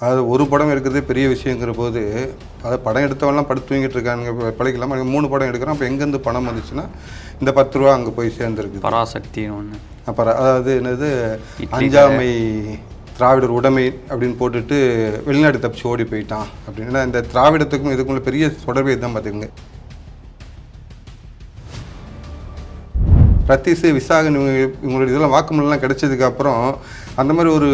அதாவது ஒரு படம் எடுக்கிறதே பெரிய விஷயங்கிற போது அதை படம் எடுத்தவன்லாம் படுத்து தூங்கிட்டு இருக்காங்க பழைக்கலாம் மூணு படம் எடுக்கிறோம் அப்போ எங்கேருந்து பணம் வந்துச்சுன்னா இந்த பத்து ரூபா அங்கே போய் சேர்ந்துருக்கு பராசக்தின்னு ஒன்று அப்புறம் அதாவது என்னது அஞ்சாமை திராவிடர் உடைமை அப்படின்னு போட்டுட்டு வெளிநாடு தப்பிச்சு ஓடி போயிட்டான் அப்படின்னு. இந்த திராவிடத்துக்கும் இதுக்குள்ள பெரிய தொடர்பு இதுதான் பார்த்துக்கோங்க ரத்தீஸ் விசாகன் இவங்க இவங்களோட இதெல்லாம் வாக்குமூலம்லாம் கிடைச்சதுக்கு அப்புறம் அந்த மாதிரி ஒரு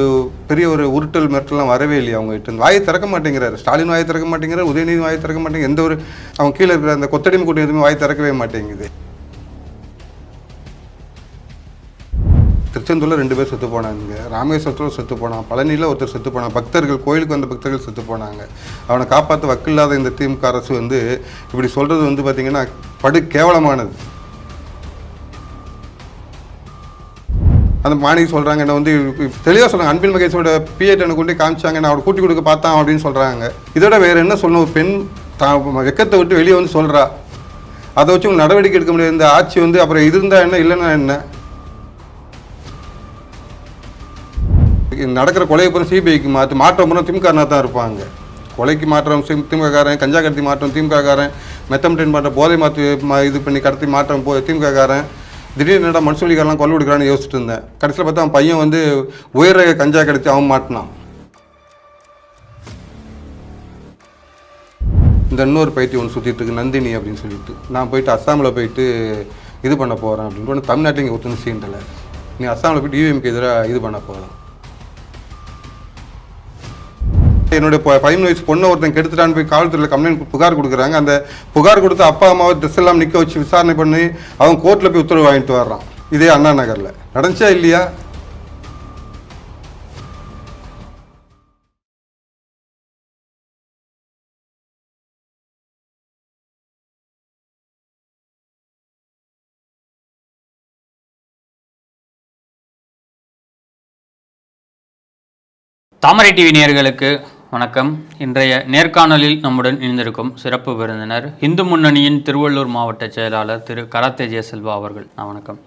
பெரிய ஒரு உருட்டல் மிரட்டல்லாம் வரவே இல்லையா அவங்ககிட்ட வாயை திறக்க மாட்டேங்கிறாரு. ஸ்டாலின் வாயை திறக்க மாட்டேங்கிறார் உதயநிதி வாயை திறக்க மாட்டேங்குது எந்த ஒரு அவங்க கீழே இருக்கிற அந்த கொத்தடிமை கூட்டம் எதுவுமே வாய் திறக்கவே மாட்டேங்குது. திருச்செந்தூரில் ரெண்டு பேர் செத்து போனாங்க. ராமேஸ்வரத்தில் செத்து போனான். பழனியில் ஒருத்தர் செத்து போனான். பக்தர்கள் கோயிலுக்கு வந்த பக்தர்கள் செத்து போனாங்க. அவனை காப்பாற்ற வக்கில்லாத இந்த திமுக அரசு வந்து இப்படி சொல்கிறது வந்து பார்த்திங்கன்னா படு கேவலமானது. அந்த மாணவி சொல்கிறாங்க என்ன வந்து தெளிவாக சொல்கிறாங்க அன்பில் மகேஷோட பிஎட் எனக்கு கொண்டு காமிச்சாங்க நான் அவரை கூட்டி கொடுக்க பார்த்தான் அப்படின்னு சொல்கிறாங்க இதோட வேறு என்ன சொல்லணும்? ஒரு பெண் தான் வெக்கத்தை விட்டு வெளியே வந்து சொல்கிறா அதை வச்சு உங்க நடவடிக்கை எடுக்க முடியாது. இந்த ஆட்சி வந்து அப்புறம் இருந்தா என்ன இல்லைன்னா என்ன? நடக்கிற கொலையை பிறகு சிபிஐக்கு மாற்று மாற்றம் பிறகு திமுகனா தான் இருப்பாங்க. கொலைக்கு மாற்றம் சிம் திமுககாரன் கஞ்சா கடத்தி மாற்றம் திமுககாரன் மெத்தம்டென் மாற்றம் போதை மாற்றி மா இது பண்ணி கடத்தி மாற்றம் போ திமுககாரன் திடீர்னு என்னடா மனுஷலிக்காரெல்லாம் கொலை கொடுக்குறான்னு யோசிச்சுட்டு இருந்தேன். கடைசியில் பார்த்தா அவன் பையன் வந்து உயர் ரக கஞ்சா கிடச்சி அவன் மாட்டினான். இந்த இன்னொரு பைத்தியம் ஒன்று சுற்றிட்டு இருக்கு நந்தினி அப்படின்னு சொல்லிட்டு. நான் போயிட்டு அஸ்ஸாமில் போயிட்டு இது பண்ண போகிறேன் அப்படின்னு. தமிழ்நாட்டில் இங்கே ஒருத்தன் சீண்டலை நீ அஸ்ஸாமில் போயிட்டு யூஎம்கே எதிராக இது பண்ண போகிறேன் என்னுடைய பதிமூணு வயசு பொண்ணை ஒருத்தன் கெடுத்துட்டான்னு போய் காவல்துறையில் கம்ப்ளைண்ட் புகார் கொடுக்குறாங்க. அந்த புகார் கொடுத்து அப்பா அம்மாவை ட்ரெஸ் எல்லாம் நிற்க வச்சு விசாரணை பண்ணி அவன் கோர்ட்டில் போய் உத்தரவு வாங்கிட்டு வர்றான். இதே அண்ணா நகரில். நடந்துச்சா இல்லையா? தாமரை டிவி நேர்களுக்கு வணக்கம். இன்றைய நேர்காணலில் நம்முடன் இணைந்திருக்கும் சிறப்பு விருந்தினர் இந்து முன்னணியின் திருவள்ளூர் மாவட்ட செயலாளர் திரு கராத்தே ஜெயசெல்வா அவர்கள். நான் வணக்கம்.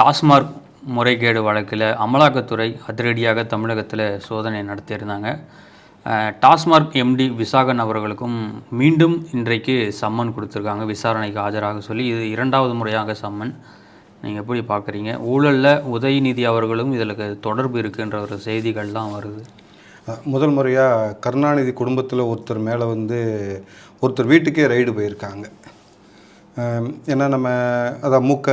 டாஸ்மார்க் முறைகேடு வழக்கில் அமலாக்கத்துறை அதிரடியாக தமிழகத்தில் சோதனை நடத்தியிருந்தாங்க. டாஸ்மார்க் எம்டி விசாகன் அவர்களுக்கும் மீண்டும் இன்றைக்கு சம்மன் கொடுத்துருக்காங்க. விசாரணைக்கு ஆஜராக சொல்லி இது இரண்டாவது முறையாக சம்மன். நீங்கள் எப்படி பார்க்குறீங்க ஊழலில் உதயநிதி அவர்களும் இதில் தொடர்பு இருக்குன்ற ஒரு செய்திகள்லாம் வருது. முதல் முறையாக கருணாநிதி குடும்பத்தில் ஒருத்தர் மேலே வந்து ஒருத்தர் வீட்டுக்கே ரைடு போயிருக்காங்க. ஏன்னா நம்ம அதான் மூக்க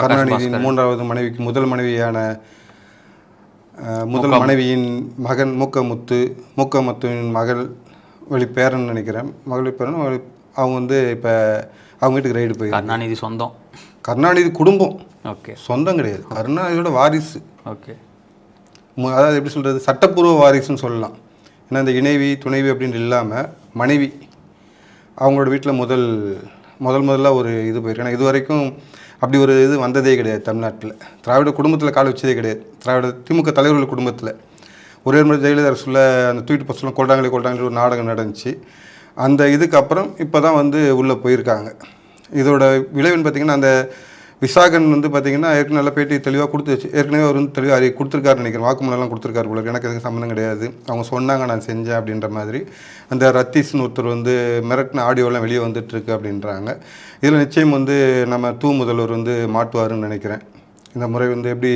கருணாநிதியின் மூன்றாவது மனைவிக்கு முதல் மனைவியான முதல் மனைவியின் மகன் மூக்க முத்து மூக்க முத்துவின் மகள் வழி பேரன் நினைக்கிறேன். மகள் பேரன் அவங்க வந்து இப்போ அவங்க வீட்டுக்கு ரைடு போய் கருணாநிதி சொந்தம். கருணாநிதி குடும்பம். ஓகே. சொந்தம் கிடையாது. கருணாநிதியோட வாரிசு. ஓகே. அதாவது எப்படி சொல்கிறது சட்டப்பூர்வ வாரிசுன்னு சொல்லலாம். ஏன்னா இந்த இணைவி துணைவி அப்படின்னு இல்லாமல் மனைவி அவங்களோட வீட்டில் முதல் முதல் முதல்ல ஒரு இது போயிருக்கு. ஏன்னா இது வரைக்கும் அப்படி ஒரு இது வந்ததே கிடையாது தமிழ்நாட்டில். திராவிட குடும்பத்தில் கால் வச்சதே கிடையாது. திராவிட திமுக தலைவர்கள் குடும்பத்தில். ஒரே முறை ஜெயலலிதா அரசுல அந்த தூக்கிட்டு பசங்க கொள்றாங்களே கொள்றாங்களே ஒரு நாடகம் நடந்துச்சு. அந்த இதுக்கப்புறம் இப்போ தான் வந்து உள்ளே போயிருக்காங்க. இதோட விளைவுன்னு பார்த்தீங்கன்னா அந்த விசாகன் வந்து பார்த்தீங்கன்னா ஏற்கனவே நல்ல பேட்டி தெளிவாக கொடுத்துச்சு ஏற்கனவே அவர் வந்து தெளிவாக அறி கொடுத்துருக்காரு நினைக்கிறேன். வாக்குமூலம்லாம் கொடுத்துருக்காரு போல எனக்கு அதுக்கு சம்மந்தம் கிடையாது. அவங்க சொன்னாங்க நான் செஞ்சேன் அப்படின்ற மாதிரி. அந்த ரத்தீஸ்னு ஒருத்தர் வந்து மிரட்டின ஆடியோலாம் வெளியே வந்துட்டுருக்கு அப்படின்றாங்க. இதில் நிச்சயம் வந்து நம்ம தூ முதல்வர் வந்து மாட்டுவாருன்னு நினைக்கிறேன். இந்த முறை வந்து எப்படி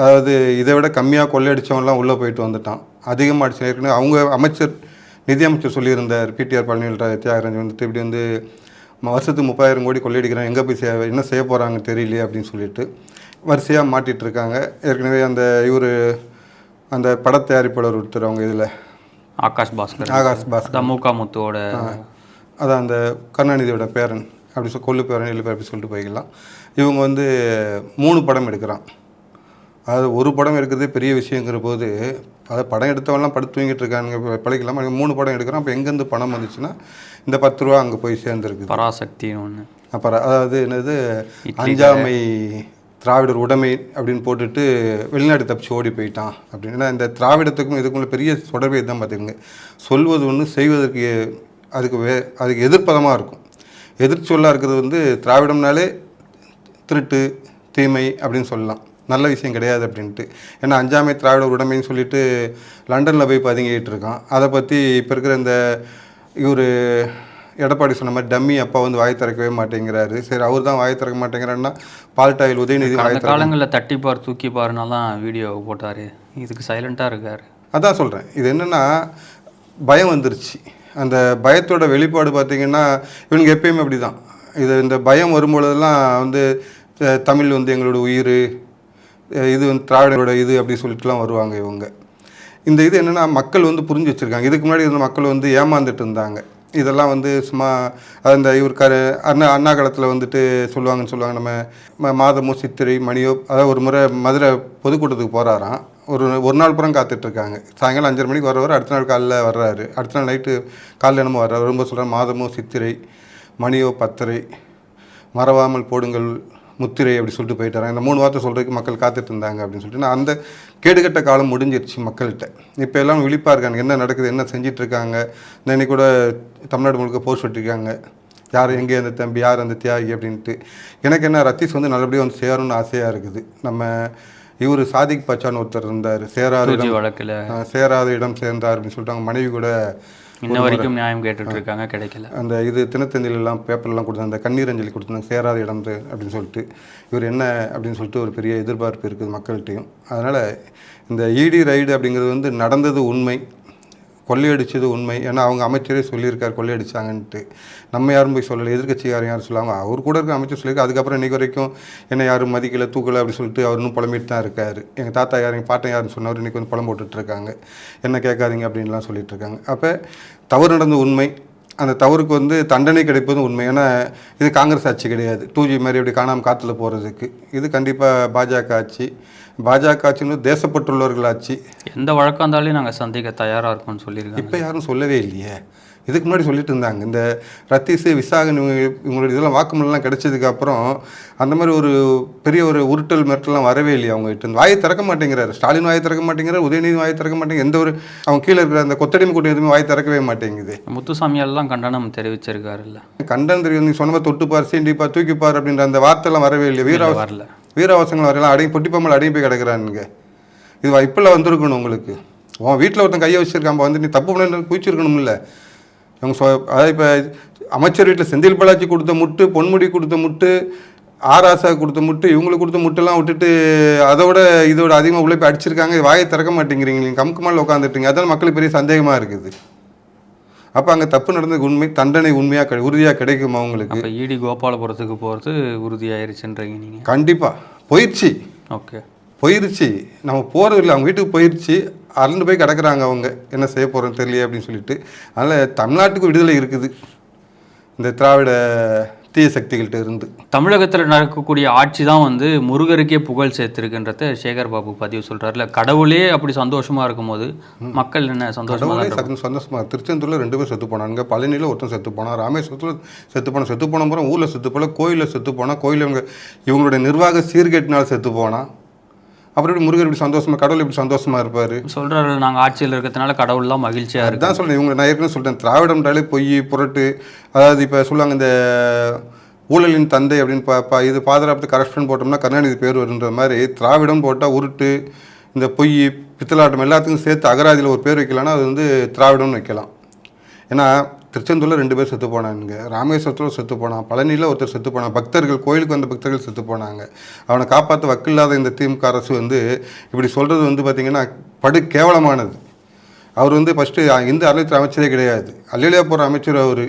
அதாவது இதை விட கம்மியாக கொள்ளையடிச்சவன்லாம் உள்ளே போயிட்டு வந்துட்டான். அதிகமாக அடிச்சு ஏற்கனவே அவங்க அமைச்சர் நிதியமைச்சர் சொல்லியிருந்தார். பிடிஆர் பழனியில் தியாகராஜன் வந்துட்டு இப்படி வந்து வருஷத்துக்கு முப்பதாயிரம் கோடி கொள்ளையடிக்கிறான் எங்கே போய் செய்ய என்ன செய்ய போகிறாங்க தெரியலையே அப்படின்னு சொல்லிட்டு வரிசையாக மாட்டிட்டு இருக்காங்க ஏற்கனவே அந்த இவர் அந்த பட தயாரிப்பாளர் ஒருத்தர் அவங்க இதில். ஆகாஷ் பாஸ்கர். ஆகாஷ் பாஸ் அதான் மூகா முத்துவோட அதான் அந்த கருணாநிதியோட பேரன். அப்படி சொல் கொள்ளு பேரன் இல்லை அப்படி சொல்லிட்டு போய்க்கலாம். இவங்க வந்து மூணு படம் எடுக்கிறான். அதாவது ஒரு படம் எடுக்கிறதே பெரிய விஷயங்கிற போது அதை படம் எடுத்தவன்லாம் படுத்து தூங்கிட்டு இருக்காங்க பழைக்கலாம் மூணு படம் எடுக்கிறான் அப்போ எங்கேருந்து பணம் வந்துச்சுன்னா இந்த பத்து ரூபா அங்கே போய் சேர்ந்துருக்குது. பராசக்தின்னு ஒன்று அப்புறம் அதாவது என்னது அஞ்சாமை திராவிடர் உடைமை அப்படின்னு போட்டுட்டு வெளிநாடு தப்பிச்சு ஓடி போயிட்டான் அப்படின்னு. இந்த திராவிடத்துக்கும் இதுக்குள்ள பெரிய தொடர்பு இதுதான் பார்த்துக்கோங்க. சொல்வது ஒன்று செய்வதற்கு அதுக்கு வே அதுக்கு எதிர்ப்பதமாக இருக்கும். எதிர்ச்சொல்லாக இருக்கிறது வந்து திராவிடம்னாலே திருட்டு தீமை அப்படின்னு சொல்லலாம். நல்ல விஷயம் கிடையாது அப்படின்ட்டு. ஏன்னா அஞ்சாமை திராவிட உடைமைன்னு சொல்லிட்டு லண்டனில் போய் பதுங்கிட்டு இருக்கான். அதை பற்றி இப்போ இருக்கிற இந்த இவர் எடப்பாடி சொன்ன மாதிரி டம்மி அப்பா வந்து வாய் திறக்கவே மாட்டேங்கிறாரு. சரி அவர் தான் வாய் திறக்க மாட்டேங்கிறாருன்னா பால்டாயில் உதயநிதி வாய் காலங்களில் தட்டிப்பார் தூக்கிப்பாருன்னெல்லாம் வீடியோ போட்டார். இதுக்கு சைலண்ட்டாக இருக்கார். அதான் சொல்கிறேன் இது என்னென்னா பயம் வந்துருச்சு. அந்த பயத்தோட வெளிப்பாடு பார்த்தீங்கன்னா இவனுங்க எப்பயுமே அப்படி தான் இது இந்த பயம் வரும்பொழுதெல்லாம் வந்து தமிழ் வந்து எங்களோட உயிர் இது வந்து திராவிடரோட இது அப்படி சொல்லிட்டுலாம் வருவாங்க இவங்க. இந்த இது என்னென்னா மக்கள் வந்து புரிஞ்சு வச்சுருக்காங்க. இதுக்கு முன்னாடி இருந்த மக்கள் வந்து ஏமாந்துட்டு இருந்தாங்க. இதெல்லாம் வந்து சும்மா அந்த இவருக்காரு அண்ணா அண்ணா காலத்தில் வந்துட்டு சொல்லுவாங்கன்னு சொல்லுவாங்க. நம்ம ம- மாதமோ சித்திரை மணியோ அதாவது ஒரு முறை மதுரை பொதுக்கூட்டத்துக்கு போகிறாராம் ஒரு ஒரு நாள் புறம் காத்துட்ருக்காங்க சாயங்காலம் அஞ்சரை மணிக்கு வரவர் அடுத்த நாள் காலைல வர்றாரு. அடுத்த நாள் நைட்டு காலைல என்னமோ வர்றாரு. ரொம்ப சொல்கிறார் மாதமோ சித்திரை மணியோ பத்திரை மறவாமல் போடுங்கள் முத்திரை அப்படி சொல்லிட்டு போயிட்டாராங்க இந்த மூணு வார்த்தை சொல்கிறதுக்கு மக்கள் காத்துட்டு இருந்தாங்க அப்படின்னு சொல்லிட்டு நான் அந்த கேடுகட்ட காலம் முடிஞ்சிருச்சு மக்கள்கிட்ட. இப்போ எல்லாம் விழிப்பாக இருக்காங்க. என்ன நடக்குது என்ன இந்த இன்னைக்கு கூட தமிழ்நாடு முழுக்க போஸ்ட் விட்டுருக்காங்க. யார் எங்கே அந்த தம்பி யார் அந்த தியாகி அப்படின்ட்டு. எனக்கு என்ன ரத்தீஷ் வந்து நல்லபடியாக வந்து சேரணும்னு ஆசையாக இருக்குது. நம்ம இவர் சாதிக் பச்சான்னு ஒருத்தர் இருந்தார். சேராத இடம் சேராத இடம் சேர்ந்தார் அப்படின்னு சொல்லிட்டு அவங்க மனைவி கூட இன்ன வரைக்கும் நியாயம் கேட்டுட்டு இருக்காங்க கிடைக்கல. அந்த இது தினத்தந்திலெல்லாம் பேப்பர்லாம் கொடுத்தாங்க அந்த கண்ணீர் அஞ்சலி கொடுத்தாங்க சேராத இடம் அப்படின்னு சொல்லிட்டு. இவர் என்ன அப்படின்னு சொல்லிட்டு ஒரு பெரிய எதிர்பார்ப்பு இருக்குது மக்கள்கிட்டையும். அதனால் இந்த இடி ரைடு அப்படிங்கிறது வந்து நடந்தது உண்மை. கொள்ளையடிச்சது உண்மை. ஏன்னா அவங்க அமைச்சரே சொல்லியிருக்கார் கொள்ளையடிச்சாங்கன்ட்டு. நம்ம யாரும் போய் சொல்லலை. எதிர்க்கட்சிக்காரன் யாரும் சொல்லாமல் அவர் கூட இருக்க அமைச்சர் சொல்லியிருக்கு அதுக்கப்புறம் இன்னைக்கு வரைக்கும் என்னை யாரும் மதிக்கல தூக்கலை அப்படின்னு சொல்லிட்டு அவர் இன்னும் புலம்பிட்டு தான் இருக்கார். எங்கள் தாத்தா யார் எங்கள் பாட்டன் யாருன்னு சொன்னவர் இன்னைக்கு வந்து புலம் போட்டுட்ருக்காங்க என்ன கேட்காதீங்க அப்படின்லாம் சொல்லிட்டு இருக்காங்க. அப்போ தவறு நடந்த உண்மை. அந்த தவறுக்கு வந்து தண்டனை கிடைப்பதும் உண்மை. ஏன்னா இது காங்கிரஸ் ஆட்சி கிடையாது. டூ ஜி மாதிரி அப்படி காணாமல் காற்றுல போகிறதுக்கு இது கண்டிப்பாக பாஜக ஆட்சி. பாஜக ஆட்சின்னு தேசப்பட்டுள்ளவர்கள் ஆட்சி எந்த வழக்கம் இருந்தாலும் நாங்கள் சந்திக்க தயாராக இருக்கோம்னு சொல்லியிருக்காங்க. இப்போ யாரும் சொல்லவே இல்லையே. இதுக்கு முன்னாடி சொல்லிட்டு இருந்தாங்க இந்த ரத்தீஸு விசாகன் இவங்க இவங்களுடைய இதெல்லாம் வாக்குமூலம்லாம் கிடைச்சதுக்கு அப்புறம் அந்த மாதிரி ஒரு பெரிய ஒரு உருட்டல் மிரட்டல்லாம் வரவே இல்லையா அவங்க கிட்ட இருந்து. வாயை திறக்க மாட்டேங்கிறாரு. ஸ்டாலின் வாயை திறக்க மாட்டேங்கிறார் உதயநிதி வாயை திறக்க மாட்டேங்க எந்த ஒரு அவங்க கீழே இருக்கிற அந்த கொத்தடிமை கூட்டம் எதுவுமே வாயை திறக்கவே மாட்டேங்குது. முத்துசாமியாலெல்லாம் கண்டனம் தெரிவிச்சிருக்காருல்ல. கண்டன் தெரியும் நீ சொன்ன தொட்டுப்பார் சீண்டிப்பார் தூக்கிப்பார் அப்படின்ற அந்த வார்த்தைலாம் வரவே இல்லை வீரவாச வரல. வீரவாசங்கள் வரையலாம் அடங்கி பொட்டிப்பாமல் அடங்கி போய் கிடக்குறானுங்க. இது இப்பெல்லாம் வந்திருக்கணும் உங்களுக்கு. உன் வீட்டில் ஒருத்தன் கையை வச்சிருக்கான் வந்து நீ தப்பு பண்ணு குதிச்சிருக்கணும்ல இவங்க சொ அதாவது இப்போ அமைச்சர் வீட்டில் செந்தில் பாலாஜி கொடுத்த முட்டு பொன்முடி கொடுத்த முட்டு ஆராசா கொடுத்த முட்டு இவங்களுக்கு கொடுத்த முட்டெல்லாம் விட்டுட்டு அதோட இதோட அதிகமாக போய் அடிச்சிருக்காங்க. வாயை திறக்க மாட்டேங்கிறீங்க. நீங்கள் கமுக்கு மேலே உட்காந்துட்டீங்க அதான் மக்களுக்கு பெரிய சந்தேகமாக இருக்குது. அப்போ அங்கே தப்பு நடந்தது உண்மை தண்டனை உண்மையாக கிடை உறுதியாக கிடைக்குமா உங்களுக்கு? அப்போ இடி கோபாலபுரத்துக்கு போகிறது உறுதியாயிருச்சுன்றீங்க நீங்கள் கண்டிப்பாக போயிடுச்சு ஓகே. போயிருச்சு. நம்ம போகிறது இல்லை. அவங்க வீட்டுக்கு போயிருச்சு. அறந்து போய் கிடக்குறாங்க அவங்க. என்ன செய்ய போகிறோன்னு தெரியல அப்படின்னு சொல்லிட்டு. அதனால் தமிழ்நாட்டுக்கு விடுதலை இருக்குது. இந்த திராவிட தீய சக்திகள்கிட்ட இருந்து. தமிழகத்தில் நடக்கக்கூடிய ஆட்சி தான் வந்து முருகருக்கே புகழ் சேர்த்திருக்குன்றத சேகர் பாபு பதிவு சொல்றாருல. கடவுளே அப்படி சந்தோஷமா இருக்கும்போது மக்கள் என்ன சந்தோஷமா கடவுளே தான் சந்தோஷமா சந்தோஷமாக திருச்செந்தூரில் ரெண்டு பேர் செத்து போனாங்க. பழனியில் ஒருத்தன் செத்து போனான். ராமேஸ்வரத்தில் செத்து போனான். செத்து போன அப்புறம் ஊரில் செத்து போல கோயிலில் செத்து போனான் கோயிலில் இவங்க இவங்களுடைய நிர்வாக சீர்கேட்டினால் செத்து போனான் அப்புறம் எப்படி முருகர் இப்படி சந்தோஷமா கடவுள் இப்படி சந்தோஷமா இருப்பார். சொல்றாரு நாங்க ஆட்சியில் இருக்கிறதுனால கடவுள்லாம் மகிழ்ச்சியா இருக்கு. அதான் சொல்றேன் இவங்க நான் ஏற்கனவே சொல்லிட்டேன் திராவிடம்ன்றாலே பொய் புரட்டு. அதாவது இப்போ சொல்லுவாங்க இந்த ஊழலின் தந்தை அப்படின்னு பா பா இது பாதுகாப்பு கரப்ஷன் போட்டோம்னா கருணாநிதி பேர் வருன்ற மாதிரி திராவிடம் போட்டால் உருட்டு இந்த பொய் பித்தலாட்டம் எல்லாத்துக்கும் சேர்த்து அகராதியில் ஒரு பேர் வைக்கலாம்னா அது வந்து திராவிடம்னு வைக்கலாம். ஏன்னா திருச்செந்தூரில் ரெண்டு பேர் செத்து போனானுங்க. ராமேஸ்வரத்தில் செத்து போனான். பழனியில் ஒருத்தர் செத்து போனான். பக்தர்கள் கோயிலுக்கு வந்த பக்தர்கள் செத்து போனாங்க. அவனை காப்பாற்ற வக்கில்லாத இந்த திமுக அரசு வந்து இப்படி சொல்கிறது வந்து பார்த்திங்கன்னா படு கேவலமானது. அவர் வந்து ஃபஸ்ட்டு இந்து அறநிலையத்துறை அமைச்சரே கிடையாது. அல்லையிலே போகிற அமைச்சர் அவர்.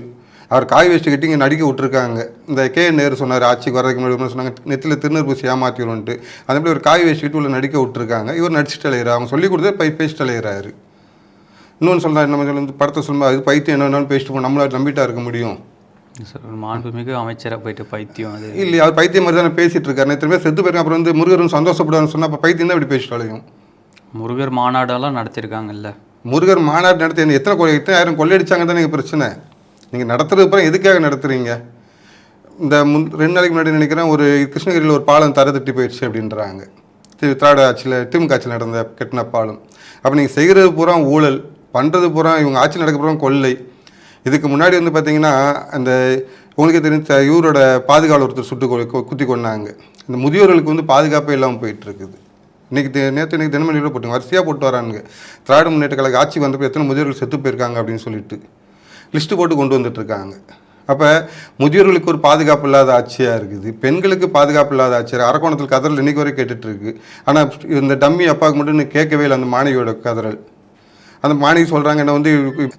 அவர் காய் வச்சு கட்டி இங்கே நடிக்க விட்டுருக்காங்க. இந்த கே நேரு சொன்னார் ஆட்சிக்கு வரதுக்கு முன்னாடி சொன்னாங்க நெத்தியில் திருநூறு பூசி ஏமாத்திடும்ன்ட்டு அதே மாதிரி ஒரு காய் வச்சுக்கிட்டு உள்ள நடிக்க விட்டுருக்காங்க. இவர் நடிச்சுட்டு அலையிறார். அவங்க சொல்லி கொடுத்தே பை பேசிட்டு அலையிறாரு. இன்னொன்று சொல்கிறார் நம்ம சொல்லி படத்தை சொல்லும்போது அது பைத்தியம் என்ன வேணாலும் பேசிட்டு போ நம்மளால நம்பிட்டா இருக்க முடியும். சார், மாண்புமிகு அமைச்சரை போயிட்டு பைத்தியம் அது. இல்லையா அவர் பைத்தியம் மாதிரி தானே பேசிட்டு இருக்காரு. பேர் செத்து போயிருக்காங்க அப்புறம் வந்து முருகரும் சந்தோஷப்படுவார்னு சொன்னா அப்போ பைத்தியம் தான் இப்படி பேசிட்டு அலையும் முருகர் மாநாடெல்லாம் நடத்திருக்காங்கல்ல. முருகர் மாநாடு நடத்தி என்ன எத்தனை கொள்ளை எத்தனை ஆயிரம் கொள்ளையடிச்சாங்க தான் நீங்கள் பிரச்சனை. நீங்கள் நடத்துறது அப்புறம் எதுக்காக நடத்துறீங்க? இந்த முன் ரெண்டு நாளைக்கு முன்னாடி நினைக்கிறேன் ஒரு கிருஷ்ணகிரியில் ஒரு பாலம் தர தட்டி போயிடுச்சு அப்படின்றாங்க. திரு திராவிட ஆட்சியில் திமுக ஆட்சியில் நடந்த கெட்டின பாலம். அப்போ நீங்கள் செய்கிறது பூரா ஊழல். பண்ணுறது பூரா இவங்க ஆட்சி நடக்க கொள்ளை. இதுக்கு முன்னாடி வந்து பார்த்தீங்கன்னா அந்த உங்களுக்கே தெரிஞ்ச இவரோட பாதுகாவல் ஒருத்தர் சுட்டு கொ- குத்தி கொண்டாங்க இந்த முதியோர்களுக்கு வந்து பாதுகாப்பே இல்லாமல் போயிட்டுருக்குது. இன்றைக்கி தி- நேற்று இன்றைக்கி தினமணியில் போட்டுங்க வரிசையாக போட்டு வரானுங்க. திராவிட முன்னேற்ற கழக ஆட்சி வந்தப்போ எத்தனை முதியோர்கள் செத்து போயிருக்காங்க அப்படின்னு சொல்லிட்டு லிஸ்ட்டு போட்டு கொண்டு வந்துட்டுருக்காங்க. அப்போ முதியோர்களுக்கு ஒரு பாதுகாப்பு இல்லாத ஆட்சியாக இருக்குது. பெண்களுக்கு பாதுகாப்பு இல்லாத ஆட்சியாக அரக்கோணத்தில் கதறல் இன்றைக்கி வரை கேட்டுட்ருக்கு ஆனால் இந்த டம்மி அப்பாவுக்கு மட்டும் கேட்கவே இல்லை அந்த மாணவியோட கதறல். அந்த மாணவி சொல்கிறாங்க என்ன வந்து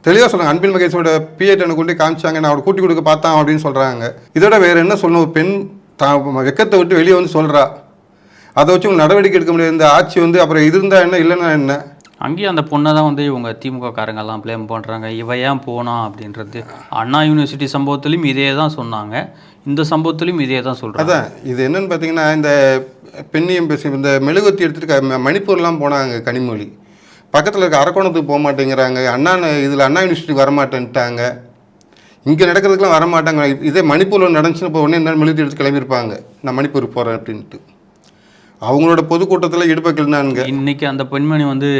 தெளிவாக சொல்கிறாங்க அன்பில் மகேஷோட பிஎட் எனக்கு கொண்டு காமிச்சாங்க நான் அவரை கூட்டி கொடுக்க பார்த்தான் அப்படின்னு சொல்கிறாங்க இதோட வேறு என்ன சொல்லணும்? ஒரு பெண் தான் வெக்கத்தை விட்டு வெளியே வந்து சொல்கிறா அதை வச்சு உங்க நடவடிக்கை எடுக்க முடியாது. இந்த ஆட்சி வந்து அப்புறம் இது இருந்தால் என்ன இல்லைன்னா என்ன? அங்கேயும் அந்த பொண்ணை தான் வந்து இவங்க திமுக காரங்கெல்லாம் ப்ளேம் பண்ணுறாங்க இவ ஏன் போனா அப்படின்றது. அண்ணா யூனிவர்சிட்டி சம்பவத்திலையும் இதே தான் சொன்னாங்க. இந்த சம்பவத்திலையும் இதே தான் சொல்கிறாங்க அதான் இது என்னன்னு பார்த்தீங்கன்னா இந்த பெண்ணியம் பேசி இந்த மெழுகுவத்தி எடுத்துட்டு மணிப்பூர்லாம் போனாங்க கனிமொழி. பக்கத்தில் இருக்க அரக்கோணத்துக்கு போக மாட்டேங்கிறாங்க. அண்ணா இதில் அண்ணா யூனிவர்சிட்டி வரமாட்டேன்ட்டாங்க இங்கே நடக்கிறதுக்கெலாம் வரமாட்டாங்க இதே மணிப்பூரில் நடந்துச்சுன்னு இப்போ உடனே என்ன மெழுகுவத்தி எடுத்து கிளம்பியிருப்பாங்க. நான் மணிப்பூர் போகிறேன் அப்படின்ட்டு. அவங்களோட பொதுக்கூட்டத்தில் இடுப்பக்கிள்னானுங்க இன்னைக்கு அந்த பெண்மணி வந்து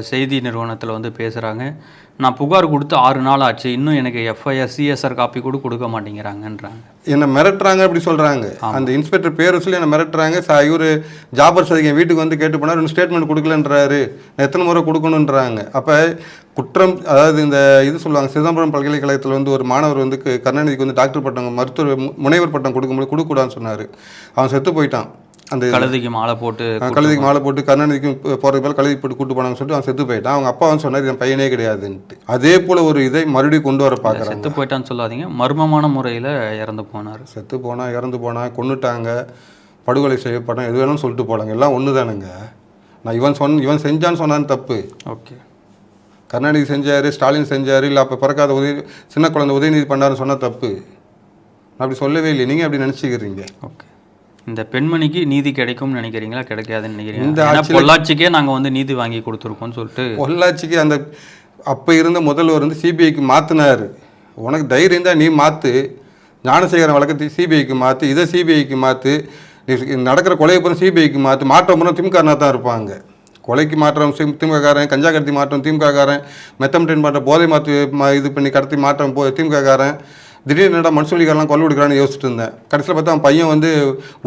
செய்தி நிறுவனத்தில் வந்து பேசுகிறாங்க நான் புகார் கொடுத்து ஆறு நாள் ஆச்சு. இன்னும் எனக்கு எஃப்ஐஆர் சிஎஸ்ஆர் காப்பி கூட கொடுக்க மாட்டேங்கிறாங்கன்றாங்க. என்னை மிரட்டுறாங்க அப்படி சொல்கிறாங்க அந்த இன்ஸ்பெக்டர் பேர் சொல்லி என்னை மிரட்டுறாங்க. சா இவர் ஜாபர் சதிக்கு என் வீட்டுக்கு வந்து கேட்டு போனார். ஸ்டேட்மெண்ட் கொடுக்கலன்றாரு. எத்தனை முறை கொடுக்கணுன்றாங்க. அப்போ குற்றம் அதாவது இந்த இது சொல்லுவாங்க சிதம்பரம் பல்கலைக்கழகத்தில் வந்து ஒரு மாணவர் வந்து கருணாநிதிக்கு வந்து டாக்டர் பட்டம் மருத்துவர் மு- முனைவர் பட்டம் கொடுக்கும்போது கொடுக்கூடாதுன்னு சொன்னார். அவன் செத்து போயிட்டான். அந்த கழுதைக்கு மாலை போட்டு கழுதிக்கு மாலை போட்டு கருணாநிதிக்கும் போகிறதுக்கு மேலே கழுதி போட்டு கூட்டு போனாங்கன்னு சொல்லிட்டு அவன் செத்து போயிட்டான் அவங்க அப்பா வந்து சொன்னார் என் பையனே கிடையாதுன்ட்டு. அதே போல் ஒரு இதை மறுபடியும் கொண்டு வர பார்க்குறாங்க செத்து போயிட்டான்னு சொல்லாதீங்க. மர்மமான முறையில் இறந்து போனார். செத்து போனா இறந்து போனா கொன்னுட்டாங்க. படுகொலை செய்யப்பட்டோம் எது வேணும்னு சொல்லிட்டு போலாங்க. எல்லாம் ஒன்று தானுங்க நான் இவன் சொன்ன இவன் செஞ்சான்னு சொன்னான்னு தப்பு. ஓகே. கருணாநிதி செஞ்சார் ஸ்டாலின் செஞ்சார் இல்லை அப்போ பிறக்காத உதய சின்ன குழந்தை உதயநிதி பண்ணாருன்னு சொன்ன தப்பு. நான் அப்படி சொல்லவே இல்லை நீங்கள் அப்படி நினச்சிக்கிறீங்க. ஓகே. இந்த பெண்மணிக்கு நீதி கிடைக்கும்னு நினைக்கிறீங்களா? கிடைக்காதுன்னு நினைக்கிறீங்க பொள்ளாச்சிக்கே நாங்கள் வந்து நீதி வாங்கி கொடுத்துருக்கோம்னு சொல்லிட்டு பொள்ளாச்சிக்கு அந்த அப்போ இருந்த முதல்வர் வந்து சிபிஐக்கு மாற்றினார் உனக்கு தைரியம் தான் நீ மாற்று ஞானசேகரன் வழக்கத்தை சிபிஐக்கு மாற்று இதை சிபிஐக்கு மாற்று நடக்கிற கொலையை பூரா சிபிஐக்கு மாற்று மாற்றம் பூரா திமுகனா தான் இருப்பாங்க. கொலைக்கு மாற்றம் திமுககாரன் கஞ்சா கடத்தி மாற்றம் திமுககாரன் மெத்தம்டென் மாற்றம் போதை மாற்று இது பண்ணி கடத்தி மாற்றம் போ திமுககாரன் திடீர்னு என்னடா மனுஷொலிக்காரலாம் கொலை கொடுக்குறான்னு யோசிச்சுட்டு இருந்தேன். கடைசியில் பார்த்தா அவன் பையன் வந்து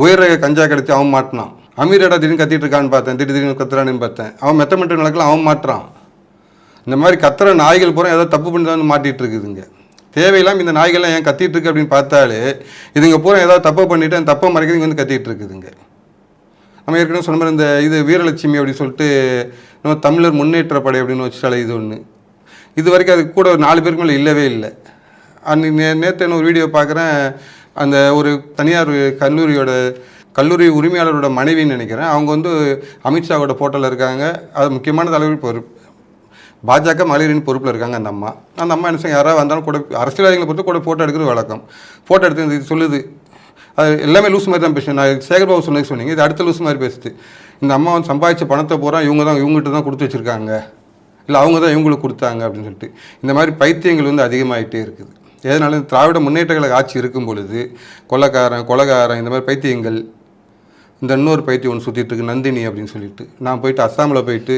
உயர கஞ்சா கிடைச்சி அவன் மாட்டினான். அமீரடா திடீர்னு கத்திட்டு இருக்கான்னு பார்த்தேன். திடீர் திடீர்னு கத்துறான்னு பார்த்தேன். அவன் மெத்தமெட்டு நடக்கலாம் அவன் மாட்டுறான். இந்த மாதிரி கத்துற நாய்கள் பூரா ஏதோ தப்பு பண்ணி தான் வந்து இருக்குதுங்க. தேவையில்லாம இந்த நாய்கள்லாம் ஏன் கத்திட்டு இருக்கு அப்படின்னு பார்த்தாலே இதுங்க பூரா ஏதாவது தப்பு பண்ணிட்டு அந்த தப்பை மறைக்கிறது வந்து கத்திட்டு இருக்குதுங்க. நம்ம ஏற்கனவே சொன்ன மாதிரி இந்த இது வீரலட்சுமி அப்படின்னு சொல்லிட்டு நம்ம தமிழர் முன்னேற்ற படை அப்படின்னு வச்சுட்டாலே இது ஒன்று இது வரைக்கும் அது கூட ஒரு நாலு பேருக்கு மேலே இல்லவே இல்லை. அன்னைக்கு நே நேற்று என்ன ஒரு வீடியோ பார்க்குறேன். அந்த ஒரு தனியார் கல்லூரியோட கல்லூரி உரிமையாளரோட மனைவின்னு நினைக்கிறேன். அவங்க வந்து அமித்ஷாவோட ஃபோட்டோவில் இருக்காங்க. அது முக்கியமான தலைவர் பொறுப்பு பாஜக மகளிரின் பொறுப்பில் இருக்காங்க அந்த அம்மா. அந்த அம்மா என்ன யாராவது வந்தாலும் கூட அரசியல்வாதிகளை பொறுத்து கூட ஃபோட்டோ எடுக்கிறது வழக்கம். ஃபோட்டோ எடுத்து இது சொல்லுது. அது எல்லாமே லூஸ் மாதிரி தான் பேசுவேன் நான் சேகர்பாபு சொன்னது சொன்னீங்க. இது அடுத்த லூஸ் மாதிரி பேசுது. இந்த அம்மா வந்து சம்பாதிச்ச பணத்தை பூரா இவங்க தான் இவங்ககிட்ட தான் கொடுத்து வச்சுருக்காங்க. இல்லை அவங்க தான் இவங்களுக்கு கொடுத்தாங்க அப்படின்னு சொல்லிட்டு. இந்த மாதிரி பைத்தியங்கள் வந்து அதிகமாகிட்டே இருக்குது. எதனால இந்த திராவிட முன்னேற்ற கழக ஆட்சி இருக்கும் பொழுது கொள்ளக்காரன் கொலகாரன் இந்த மாதிரி பைத்தியங்கள் இந்த இன்னொரு பைத்தியம் ஒன்று சுற்றிட்டு இருக்கு நந்தினி அப்படின்னு சொல்லிட்டு. நான் போயிட்டு அஸ்ஸாமில் போயிட்டு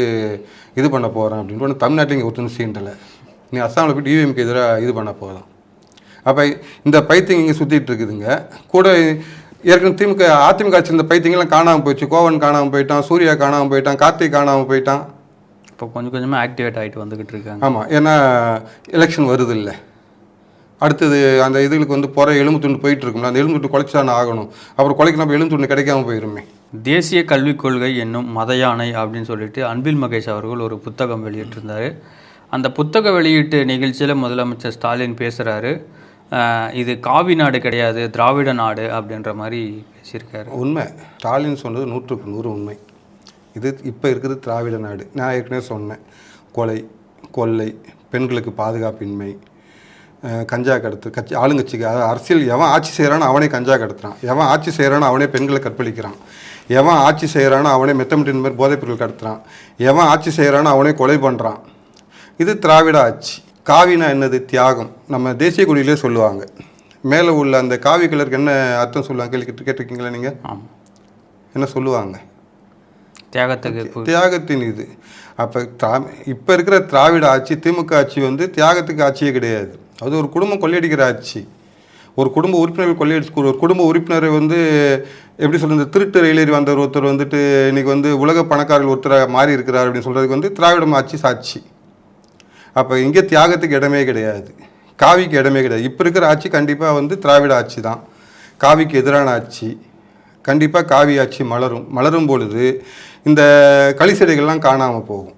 இது பண்ண போகிறேன் அப்படின்னு ஒன்று தமிழ்நாட்டில் இங்கே ஒருத்தனும் சீண்டலை நீ அஸ்ஸாமில் போயிட்டு யூஎம்க்கு எதிராக இது பண்ண போகிறோம் அப்போ இந்த பைத்தியம் இங்கே சுற்றிட்டு இருக்குதுங்க. கூட ஏற்கனவே திமுக அதிமுக ஆட்சியில் இந்த பைத்தியங்கள்லாம் காணாமல் போயிடுச்சு. கோவன் காணாமல் போயிட்டான் சூர்யா காணாமல் போயிட்டான் கார்த்திக் காணாமல் போயிட்டான். இப்போ கொஞ்சம் கொஞ்சமாக ஆக்டிவேட் ஆகிட்டு வந்துக்கிட்டு இருக்காங்க. ஆமாம் ஏன்னா எலெக்ஷன் வருது இல்லை. அடுத்தது அந்த இதுகளுக்கு வந்து புற எலும்பு துண்டு போயிட்டு இருக்கும்ல அந்த எலும்பு துண்டு குலைச்சான ஆகணும். அப்புறம் குலைக்கு நம்ம எலும்பு துண்டு கிடைக்காம போயிருமே. தேசிய கல்விக் கொள்கை என்னும் மத யானை அப்படின்னு சொல்லிட்டு அன்பில் மகேஷ் அவர்கள் ஒரு புத்தகம் வெளியிட்டிருந்தார். அந்த புத்தக வெளியீட்டு நிகழ்ச்சியில் முதலமைச்சர் ஸ்டாலின் பேசுகிறாரு இது காவி நாடு கிடையாது திராவிட நாடு அப்படின்ற மாதிரி பேசியிருக்காரு. உண்மை. ஸ்டாலின் சொன்னது நூற்றுக்கு நூறு உண்மை. இது இப்போ இருக்கிறது திராவிட நாடு. நான் ஏற்கனவே சொன்னேன். கொலை கொள்ளை பெண்களுக்கு பாதுகாப்பின்மை கஞ்சா கடத்து கட்சி ஆளுங்கட்சிக்கு அதாவது அரசியல் எவன் ஆட்சி செய்கிறானோ அவனே கஞ்சா கடத்துறான். எவன் ஆட்சி செய்கிறானோ அவனே பெண்களை கற்பழிக்கிறான். எவன் ஆட்சி செய்கிறானோ அவனே மெத்தமிட்டின் மாதிரி போதைப் பொருள் கடத்துறான். எவன் ஆட்சி செய்கிறானோ அவனே கொலை பண்ணுறான் இது திராவிட ஆட்சி. காவினா என்னது? தியாகம். நம்ம தேசிய கொடியிலே சொல்லுவாங்க. மேலே உள்ள அந்த காவி கலருக்கு என்ன அர்த்தம் சொல்லுவாங்க? கேள்வி கேட்டு கேட்டிருக்கீங்களா நீங்கள் என்ன சொல்லுவாங்க? தியாகத்துக்கு தியாகத்தின் இது. அப்போ திரா இப்போ இருக்கிற திராவிட ஆட்சி திமுக ஆட்சி வந்து தியாகத்துக்கு ஆட்சியே கிடையாது. அது ஒரு குடும்பம் கொள்ளையடிக்கிற ஆட்சி. ஒரு குடும்ப உறுப்பினர்கள் கொள்ளையடிச்சு ஒரு குடும்ப உறுப்பினரை வந்து எப்படி சொல்றது திருட்டு ரயிலேறி வந்தவர் ஒருத்தர் வந்துட்டு இன்னைக்கு வந்து உலக பணக்காரர்கள் ஒருத்தராக மாறி இருக்கிறார் அப்படின்னு சொல்கிறதுக்கு வந்து திராவிடம் ஆட்சி சாட்சி. அப்போ இங்கே தியாகத்துக்கு இடமே கிடையாது. காவிக்கு இடமே கிடையாது. இப்போ இருக்கிற ஆட்சி கண்டிப்பாக வந்து திராவிட ஆட்சி தான். காவிக்கு எதிரான ஆட்சி. கண்டிப்பாக காவி ஆட்சி மலரும். மலரும் பொழுது இந்த களிசடைகள்லாம் காணாமல் போகும்.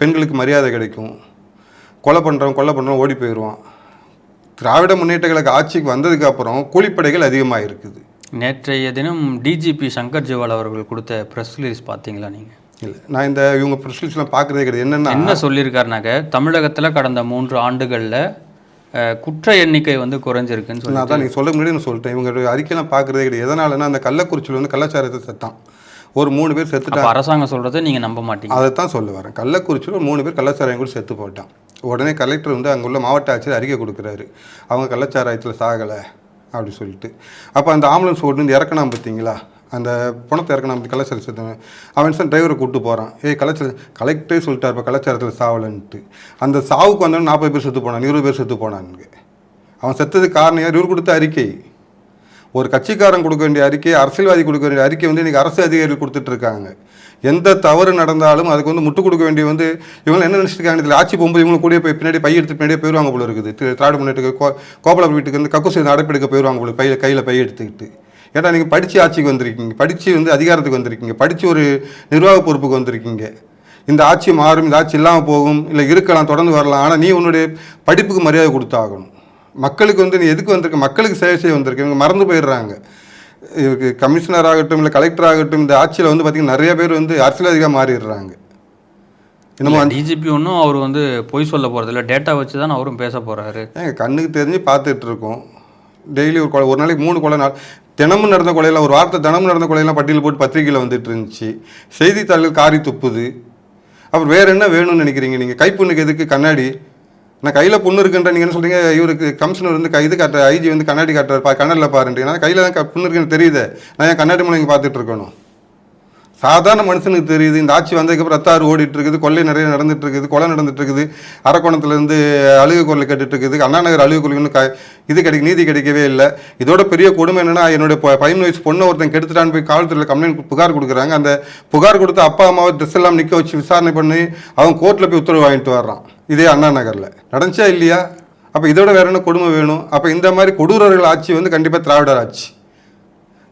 பெண்களுக்கு மரியாதை கிடைக்கும். கொலை பண்ணுறவன் கொலை பண்ணுறவன் ஓடி போயிடுவான் திராவிட முன்னேற்ற கழக ஆட்சிக்கு வந்ததுக்கு அப்புறம் கூலிப்படைகள் அதிகமாக இருக்குது நேற்றைய தினம் டிஜிபி சங்கர் ஜிவால் அவர்கள் கொடுத்த ப்ரெஸ் ரிலீஸ் பார்த்தீங்களா நீங்கள் இல்லை நான் இந்த இவங்க ப்ரெஸ்லாம் பார்க்குறதே கிடையாது. என்னென்னா என்ன சொல்லியிருக்காருனாக்க தமிழகத்தில் கடந்த மூன்று ஆண்டுகளில் குற்ற எண்ணிக்கை வந்து குறைஞ்சிருக்குன்னு சொல்லி நான் தான் நீங்கள் சொல்ல முன்னாடி நான் சொல்லிட்டேன். இவங்க அறிக்கையெல்லாம் பார்க்குறதே கிடையாது. எதனாலன்னா அந்த கள்ளக்குறிச்சியில் வந்து கள்ளச்சாரத்தை செத்தான். ஒரு மூணு பேர் செத்துட்டாங்க. அரசாங்கம் சொல்கிறத நீங்கள் நம்ப மாட்டீங்க. அதை தான் சொல்ல வரேன். கள்ளக்குறிச்சியில் ஒரு மூணு பேர் கள்ளச்சாராயம் கூட செத்து போட்டான் உடனே கலெக்டர் வந்து அங்கே உள்ள மாவட்ட ஆட்சியர் அறிக்கை கொடுக்குறாரு. அவங்க கள்ளச்சாராயத்தில் சாகலை அப்படி சொல்லிட்டு. அப்போ அந்த ஆம்புலன்ஸ் ஓட்டு வந்து இறக்கணும் பார்த்தீங்களா அந்த பணத்தை இறக்கணும் அப்படி கள்ளச்சாரம் செத்தவன். அவன் சார் டிரைவரை கூப்பிட்டு போகிறான் ஏய் கள்ளச்சார கலெக்டரே சொல்லிட்டார் இப்போ கள்ளச்சாரத்தில் சாவலைன்ட்டு. அந்த சாவுக்கு வந்தவன் நாற்பது பேர் செத்து போனான் இருபது பேர் செத்து போனானுங்க. அவன் செத்ததுக்கு காரணம் யார்? இவர் கொடுத்த அறிக்கை. ஒரு கட்சிக்காரன் கொடுக்க வேண்டிய அறிக்கை அரசியல்வாதி கொடுக்க வேண்டிய அறிக்கை வந்து இன்றைக்கி அரசு அதிகாரிகள் கொடுத்துட்டு இருக்காங்க. எந்த தவறு நடந்தாலும் அதுக்கு வந்து முட்டு கொடுக்க வேண்டிய வந்து இவங்க என்ன நினச்சிருக்காங்க இதில் ஆட்சி போகும்போது இவங்க கூட போய் பின்னாடி பை எடுத்து பின்னாடியே போயிடுவாங்க போல இருக்குது. திரு- திராவிட முன்னேற்றுக்கு கோ கோபால வீட்டுக்கு வந்து கக்கூசி அடைப்பெடுக்க போயிடுவாங்க போல கையில் கையில் பை எடுத்துக்கிட்டு. ஏன்னா நீங்கள் படித்து ஆட்சிக்கு வந்திருக்கீங்க. படித்து வந்து அதிகாரத்துக்கு வந்திருக்கீங்க. படித்து ஒரு நிர்வாக பொறுப்புக்கு வந்திருக்கீங்க. இந்த ஆட்சி மாறும் இந்த ஆட்சி இல்லாமல் போகும் இல்லை இருக்கலாம் தொடர்ந்து வரலாம். ஆனால் நீ உன்னுடைய படிப்புக்கு மரியாதை கொடுத்தாகணும். மக்களுக்கு வந்து நீ எதுக்கு வந்திருக்க? மக்களுக்கு சேவை செய்ய வந்திருக்க? இவங்க மறந்து போயிடுறாங்க. இதுக்கு கமிஷனர் ஆகட்டும் இல்லை கலெக்டர் ஆகட்டும் இந்த ஆட்சியில் வந்து பார்த்திங்கன்னா நிறைய பேர் வந்து அரசியல்வாதியாக மாறிடுறாங்க. என்னமோ டிஜிபி ஒன்றும் அவர் வந்து பொய் சொல்ல போகிறதில்ல டேட்டா வச்சு தான் அவரும் பேச போகிறாரு ஏங்க கண்ணுக்கு தெரிஞ்சு பார்த்துட்டு இருக்கோம். டெய்லி ஒரு கொலை ஒரு நாளைக்கு மூணு கொலை நாள் தினமும் நடந்த கொலையெல்லாம் ஒரு வார்த்தை தினமும் நடந்த கொலையெல்லாம் பட்டியல் போட்டு பத்திரிக்கையில் வந்துட்டு இருந்துச்சு. செய்தித்தாள்கள் காரி துப்புது. அப்புறம் வேற என்ன வேணும்னு நினைக்கிறீங்க நீங்கள் கைப்புண்ணுக்கு எதுக்கு? கண்ணாடி. நான் கையில் புண்ணு இருக்குன்ற நீங்கள் என்ன இவருக்கு கமிஷனர் வந்து கை இது காட்டுற ஐஜி வந்து கண்ணாடி காட்டுறாரு பா கண்ணாடியில் பாருன்றீங்கன்னா கையில் தான் க- புண்ணு இருக்குன்னு தெரியுது. நான் என் கண்ணாடி மூலம் இங்கே பார்த்துட்டு இருக்கணும். சாதாரண மனுஷனுக்கு தெரியுது. இந்த ஆட்சி வந்ததுக்கப்புறம் ரத்தாறு ஓடிட்டு இருக்குது கொள்ளை நிறைய நடந்துட்டு இருக்குது கொலை நடந்துட்டு இருக்குது அரக்கோணத்துலேருந்து அழுகு குரல் கேட்டுட்டு இருக்குது அண்ணாநகர் அழுகு குரல் க இது கிடைக்க நீதி கிடைக்கவே இல்லை. இதோட பெரிய கொடுமை என்னன்னா என்னுடைய ப- வயசு பொண்ணை ஒருத்தன் கெடுத்துட்டான்னு போய் காவல்துறையில் கம்ப்ளைண்ட் புகார் கொடுக்குறாங்க. அந்த புகார் கொடுத்து அப்பா அம்மாவை ட்ரெஸ் எல்லாம் நிற்க வச்சு விசாரணை பண்ணி அவன் கோர்ட்டில் போய் உத்தரவு வாங்கிட்டு வர்றான். இதே அண்ணா நகரில். நடந்துச்சா இல்லையா? அப்போ இதோட வேற என்ன கொடுமை வேணும்? அப்போ இந்த மாதிரி கொடூரர்கள் ஆட்சி வந்து கண்டிப்பாக திராவிடர் ஆட்சி.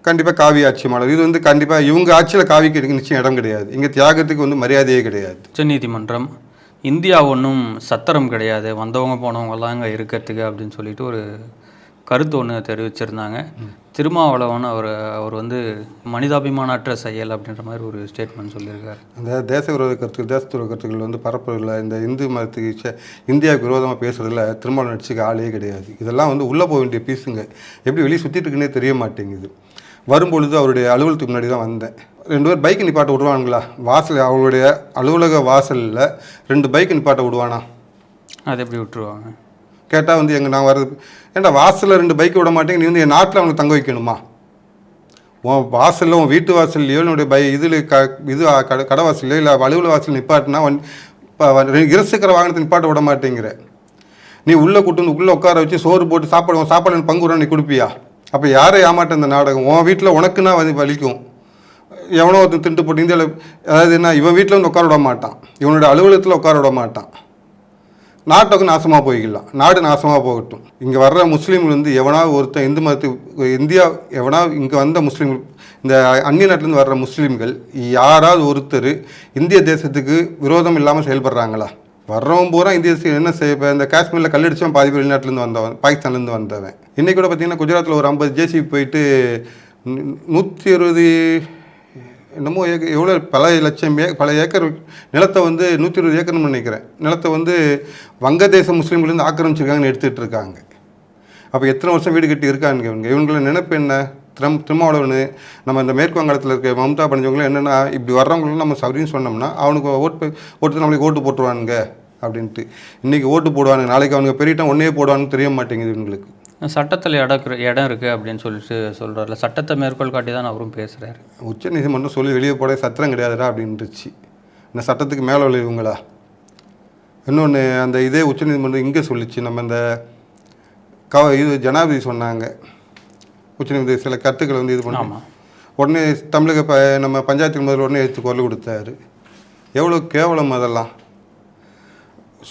கண்டிப்பாக காவி ஆட்சி மாடல். இது வந்து கண்டிப்பாக இவங்க ஆட்சியில் காவிக்கு இருக்கு நிச்சயம் இடம் கிடையாது. இங்கே தியாகத்துக்கு வந்து மரியாதையே கிடையாது. உச்சநீதிமன்றம் இந்தியா ஒன்றும் சத்திரம் கிடையாது. வந்தவங்க போனவங்கலாம் இங்கே இருக்கிறதுக்கு அப்படின்னு சொல்லிட்டு ஒரு கருத்து ஒன்று தெரிவிச்சிருந்தாங்க. திருமாவளவன் அவர் அவர் வந்து மனிதாபிமானற்ற செயல் அப்படின்ற மாதிரி ஒரு ஸ்டேட்மெண்ட் சொல்லியிருக்காரு. அந்த தேச விரோத கருத்துக்கள் தேச துரோக கருத்துக்கள் வந்து பரப்புறதுல இந்த இந்து மதத்துக்கு இந்தியாவுக்கு விரோதமாக பேசுறதுல திருமணம் நடிச்சுக்க ஆளே கிடையாது. இதெல்லாம் வந்து உள்ளே போக வேண்டிய பீஸுங்க. எப்படி வெளியே சுற்றிட்டு இருக்குன்னே தெரிய மாட்டேங்குது. வரும்பொழுது அவருடைய அலுவலகத்துக்கு முன்னாடி தான் வந்தேன். ரெண்டு பேர் பைக் நிப்பாட்ட விடுவானுங்களா? வாசல் அவருடைய அலுவலக வாசலில் ரெண்டு பைக் நிப்பாட்ட விடுவானா? அது எப்படி விட்டுருவாங்க? கேட்டால் வந்து எங்க நான் வர்றது ஏன்டா வாசலில் ரெண்டு பைக் விட மாட்டேங்க நீ வந்து என் நாட்டில் அவனுக்கு தங்க வைக்கணுமா? உன் வாசலில் உன் வீட்டு வாசல்லையோ என்னுடைய பை இதில் க இது கடை கடை வாசல்லையோ இல்லை அலுவலக வாசல் நிப்பாட்டினா இருசக்கர வாகனத்தை நிப்பாட்ட விட மாட்டேங்கிற. நீ உள்ளே கூட்டு வந்து உள்ளே உட்கார வச்சு சோறு போட்டு சாப்பாடு சாப்பாடு பங்கு விடுறா, நீ கொடுப்பியா? அப்போ யாரை ஏமாட்ட இந்த நாடகம்? உன் வீட்டில் உனக்குன்னா வந்து வலிக்கும். எவனோ ஒருத்தன் திண்டு போட்டு இந்தியாவில் அதாவது என்ன இவன் வீட்டில் வந்து உட்கார விட மாட்டான். இவனோட அலுவலகத்தில் உட்கார விட மாட்டான். நாட்டுக்கு நாசமாக போய்க்கலாம். நாடு நாசமாக போகட்டும். இங்கே வர்ற முஸ்லீம்கள் வந்து எவனாவது ஒருத்தன் இந்து மதத்துக்கு இந்தியா எவனாவது இங்கே வந்த முஸ்லீம்கள் இந்த அந்நிய நாட்டிலேருந்து வர்ற முஸ்லீம்கள் யாராவது ஒருத்தர் இந்திய தேசத்துக்கு விரோதம் இல்லாமல் செயல்படுறாங்களா? வர்றவன் பூரா இந்திய என்ன செய்ய இப்போ இந்த காஷ்மீரில் கல்லடிச்சவன் பாதி பேர் வெளிநாட்டிலேருந்து வந்தவன் பாகிஸ்தான்லேருந்து வந்தவன். இன்னைக்கு கூட பார்த்தீங்கன்னா குஜராத்தில் ஒரு ஐம்பது ஜேசிபி போயிட்டு நூற்றி அறுபது என்னமோ ஏக்கர் எவ்வளோ பல லட்சம் ஏ பல ஏக்கர் நிலத்தை வந்து நூற்றி இருபது ஏக்கர்னு நினைக்கிறேன். நிலத்தை வந்து வங்கதேச முஸ்லீம்லேருந்து ஆக்கிரமிச்சிருக்காங்கன்னு எடுத்துகிட்டு இருக்காங்க. அப்போ எத்தனை வருஷம் வீடு கட்டி இருக்காங்க இவங்க? இவங்கள நினைப்பு என்ன? திரம் திருமாவளவனு நம்ம இந்த மேற்கு வங்காளத்தில் இருக்க மம்தா படிஞ்சவங்களும் என்னென்னா இப்படி வர்றவங்களும் நம்ம சரின்னு சொன்னோம்னா அவனுக்கு ஓட்டு ஓட்டு நம்மளுக்கு ஓட்டு போட்டுருவானுங்க அப்படின்ட்டு. இன்றைக்கி ஓட்டு போடுவானுங்க நாளைக்கு அவனுக்கு பெரியட்டம் ஒன்றே போடுவானுன்னு தெரிய மாட்டேங்குது இவங்களுக்கு. சட்டத்தில் இடம் இடம் இருக்குது அப்படின்னு சொல்லிட்டு சொல்கிறாருல சட்டத்தை மேற்கோள் காட்டி தான் அவரும் பேசுகிறாரு உச்ச நீதிமன்றம் சொல்லி வெளியே போட சத்திரம் கிடையாதுடா அப்படின்ட்டுச்சு இந்த சட்டத்துக்கு மேலே உள்ள இவங்களா? இன்னொன்று அந்த இதே உச்ச நீதிமன்றம் இங்கே சொல்லிச்சு நம்ம இந்த க இது ஜனாதிபதி சொன்னாங்க. உச்சநீதிமன்ற சில கருத்துக்களை வந்து இது பண்ணி. ஆமாம் உடனே தமிழக ப நம்ம பஞ்சாயத்து முதல்வர் உடனே எடுத்து குரல் கொடுத்தாரு. எவ்வளோ கேவலம் அதெல்லாம்.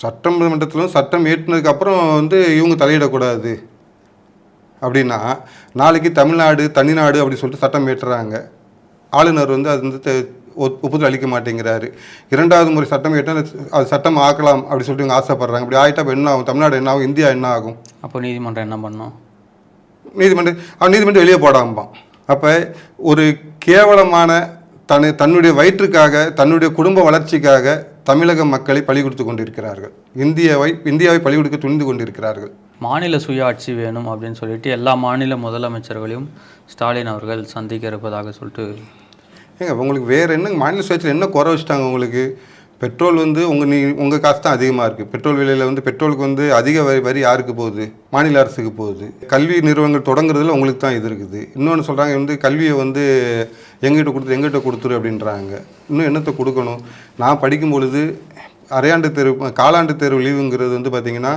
சட்டமன்றத்திலும் சட்டம் ஏற்றினதுக்கு அப்புறம் வந்து இவங்க தலையிடக்கூடாது. அப்படின்னா நாளைக்கு தமிழ்நாடு தனிநாடு அப்படி சொல்லிட்டு சட்டம் ஏற்றுறாங்க ஆளுநர் வந்து அது வந்து ஒப்புதல் அளிக்க மாட்டேங்கிறாரு. இரண்டாவது முறை சட்டம் ஏற்றால் அது சட்டம் ஆக்கலாம் அப்படி சொல்லிட்டு இவங்க ஆசைப்படுறாங்க. அப்படி ஆகிட்டா என்ன ஆகும்? தமிழ்நாடு என்ன ஆகும்? இந்தியா என்ன ஆகும்? அப்போ நீதிமன்றம் என்ன பண்ணும்? நீதிமன்றம் அவன் நீதிமன்றம் வெளியே போடாம்பான். அப்போ ஒரு கேவலமான தன் தன்னுடைய வயிற்றுக்காக தன்னுடைய குடும்ப வளர்ச்சிக்காக தமிழக மக்களை பலி கொடுத்து கொண்டிருக்கிறார்கள். இந்தியாவை இந்தியாவை பலி கொடுக்க துணிந்து கொண்டிருக்கிறார்கள். மாநில சுயாட்சி வேணும் அப்படின்னு சொல்லிட்டு எல்லா மாநில முதலமைச்சர்களையும் ஸ்டாலின் அவர்கள் சந்திக்க இருப்பதாக சொல்லிட்டு ஏங்க உங்களுக்கு வேறு என்ன மாநில சுயாட்சியில் என்ன குறை வச்சுட்டாங்க உங்களுக்கு? பெட்ரோல் வந்து உங்கள் நீ உங்கள் காசு தான் அதிகமாக இருக்குது பெட்ரோல் விலையில் வந்து பெட்ரோலுக்கு வந்து அதிக வரி வரி யாருக்கு போகுது? மாநில அரசுக்கு போகுது. கல்வி நிறுவனங்கள் தொடங்குறதுல உங்களுக்கு தான் இது இருக்குது. இன்னொன்று சொல்கிறாங்க வந்து கல்வியை வந்து எங்கிட்ட கொடுத்து எங்கிட்ட கொடுத்துரு அப்படின்றாங்க. இன்னும் என்னத்தை கொடுக்கணும்? நான் படிக்கும் பொழுது அரையாண்டு தேர்வு காலாண்டு தேர்வு லீவுங்கிறது வந்து பார்த்திங்கன்னா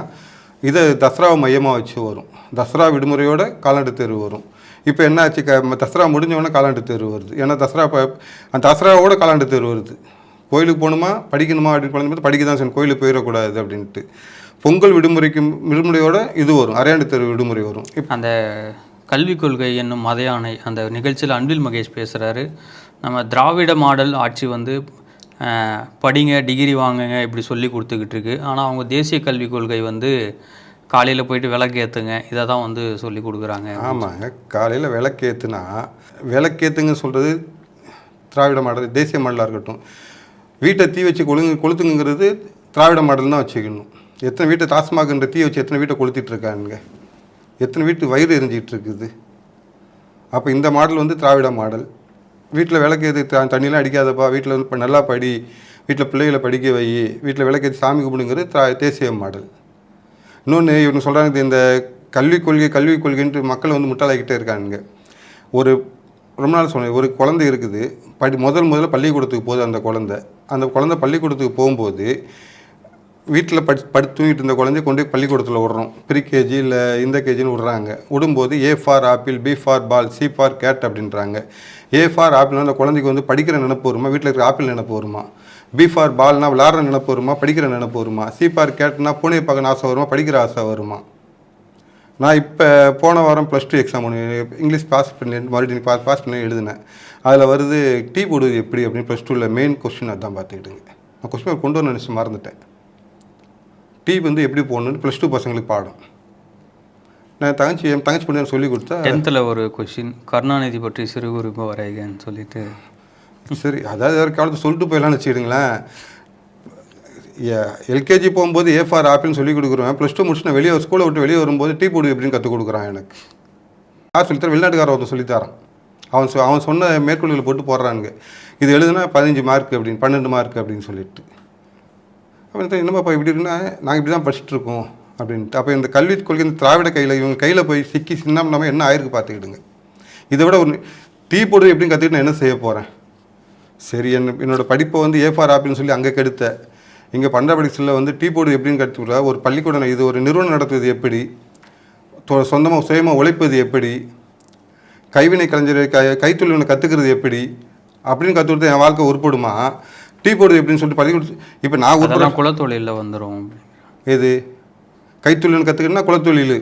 இதை தசராவை மையமாக வச்சு வரும். தசரா விடுமுறையோட காலாண்டு தேர்வு வரும். இப்போ என்ன ஆச்சு க தசரா முடிஞ்சவொடனே காலாண்டு தேர்வு வருது. ஏன்னா தசரா இப்போ அந்த தசராவோட காலாண்டு தேர்வு வருது. கோயிலுக்கு போகணுமா? படிக்கணுமா? அப்படின்னு குழந்தை பார்த்து படிக்க தான் செய்யணும். கோயிலுக்கு போயிடக்கூடாது அப்படின்ட்டு. பொங்கல் விடுமுறைக்கு விடுமுறையோட இது வரும். அரையாண்டு தேர்வு விடுமுறை வரும். இப்போ அந்த கல்விக் கொள்கை என்னும் மத யானை அந்த நிகழ்ச்சியில் அன்பில் மகேஷ் பேசுகிறாரு நம்ம திராவிட மாடல் ஆட்சி வந்து படிங்க டிகிரி வாங்குங்க இப்படி சொல்லி கொடுத்துக்கிட்டு இருக்கு. ஆனால் அவங்க தேசிய கல்விக் கொள்கை வந்து காலையில் போயிட்டு விளக்கு ஏற்றுங்க இதை தான் வந்து சொல்லி கொடுக்குறாங்க. ஆமாங்க. காலையில் விளக்கேற்றுனா விளக்கேற்றுங்க சொல்கிறது திராவிட மாடல் தேசிய மாடலாக இருக்கட்டும். வீட்டை தீ வச்சு கொழுங்கு கொளுத்துங்கிறது திராவிட மாடல் தான் வச்சுக்கணும். எத்தனை வீட்டை தாஸ்மாகன்ற தீ வச்சு எத்தனை வீட்டை கொளுத்திட்டுருக்கானுங்க? எத்தனை வீட்டு வயிறு எரிஞ்சிட்டு இருக்குது அப்போ இந்த மாடல் வந்து திராவிட மாடல். வீட்டில் விளக்கேது தண்ணியெலாம் அடிக்காதப்பா வீட்டில் வந்து இப்போ நல்லா படி வீட்டில் பிள்ளைகளை படிக்க வை வீட்டில் விளக்கேது சாமி கும்பிடுங்கிறது திரா தேசிய மாடல். இன்னொன்று இவங்க சொல்கிறாங்க இந்த கல்விக் கொள்கை கல்விக் கொள்கைன்ட்டு மக்களை வந்து முட்டாளாக்கிட்டே இருக்கானுங்க. ஒரு ரொம்ப நாள் சொன்னேன் ஒரு குழந்தை இருக்குது படி முதல் முதல்ல பள்ளிக்கூடத்துக்கு போகுது அந்த குழந்தை. அந்த குழந்தை பள்ளிக்கூடத்துக்கு போகும்போது வீட்டில் படி படி தூங்கிட்டு இருந்த குழந்தைய கொண்டு போய் பள்ளிக்கூடத்தில் விடுறோம். ப்ரீ கேஜி இல்லை இந்த கேஜின்னு விடுறாங்க. விடும்போது A for apple B for ball C for cat அப்படின்றாங்க. ஏ ஃபார் ஆப்பிள்னா அந்த குழந்தைக்கு வந்து படிக்கிற நினப்பு வருமா? வீட்டில் இருக்கிற ஆப்பிள் நினப்பு வருமா? பி ஃபார் பால்னால் விளாட்ற நினப்பு வருமா? படிக்கிற நினப்பு வருமா? சி ஃபார் கேட்னா பூனை பார்க்க ஆசை வருமா? படிக்கிற ஆசை வருமா? நான் இப்போ போன வாரம் ப்ளஸ் டூ எக்ஸாம் ஒன்று இங்கிலீஷ் பாஸ் பண்ணி மறுபடியும் பாஸ் பாஸ் பண்ணி எழுதினேன். அதில் வருது டீ போடுவது எப்படி அப்படின்னு ப்ளஸ் டூவில் மெயின் கொஸ்டின் அதான் பார்த்துக்கிட்டுங்க. நான் கொஸ்டின் கொண்டு வர நினச்சி மறந்துட்டேன். டீ வந்து எப்படி போடணும்னு ப்ளஸ் டூ பசங்களுக்கு பாடம். நான் தங்கச்சி என் தங்கச்சி பண்ணி சொல்லி கொடுத்தா டென்த்தில் ஒரு கொஷின் கருணாநிதி பற்றி சிறு குறிப்பு வரைகன்னு சொல்லிட்டு. சரி அதாவது ஒரு காலத்தை சொல்லிட்டு போயிடலாம்னு வச்சுக்கிடுங்களேன். எல்கேஜி போகும்போது ஏ ஃபார் ஆப்பிள்னு சொல்லி கொடுக்குறேன் ப்ளஸ் டூ முடிச்சு நான் வெளியே ஸ்கூலை விட்டு வெளியே வரும்போது டீ போடு எப்படின்னு கற்றுக் கொடுக்குறான் எனக்கு. யார் சொல்லித்தர வெளிநாட்டுக்காரர் ஒருத்தன் சொல்லித்தரான் அவன் சொ அவன் சொன்ன மேற்கொள்களை போட்டு போடுறானுங்க. இது எழுதுனா பதினஞ்சு மார்க் அப்படின்னு பன்னெண்டு மார்க் அப்படின்னு சொல்லிட்டு. அப்படின்னு என்னமாப்பா இப்படி இருக்குன்னா நாங்கள் இப்படி தான் படிச்சுட்டு இருக்கோம் அப்படின்ட்டு. அப்போ இந்த கல்விக் கொள்கை இந்த திராவிட கையில் இவங்க கையில் போய் சிக்கி சின்னம் நம்ம என்ன ஆயிருக்கு பார்த்துக்கிடுங்க. இதை விட ஒரு டீ போடுறது எப்படின்னு கற்றுக்கிட்டு நான் என்ன செய்ய போகிறேன் சரி என்ன என்னோட படிப்பை வந்து ஏஃபார் ஆப்பின்னு ஆப்பிள்னு சொல்லி அங்கே கெடுத்த. இங்கே பண்டாபடிசில் வந்து டீ போர்டு எப்படின்னு கற்றுக்கிட்டா ஒரு பள்ளிக்கூடம் இது ஒரு நிறுவனம் நடத்துவது எப்படி? சொந்தமாக சுயமாக உழைப்பது எப்படி? கைவினை கலைஞர் கை கைத்தொழில் கற்றுக்கிறது எப்படி? அப்படின்னு கற்று கொடுத்தா என் வாழ்க்கை உருப்படுமா? டீ போர்டு எப்படின்னு சொல்லிட்டு பள்ளிக்கூடம் இப்போ நான் உருப்பட அதெல்லாம் குலத்தொழிலில் வந்துடும் எது? கைத்தொழில் கற்றுக்கணும்னா குலத்தொழில்.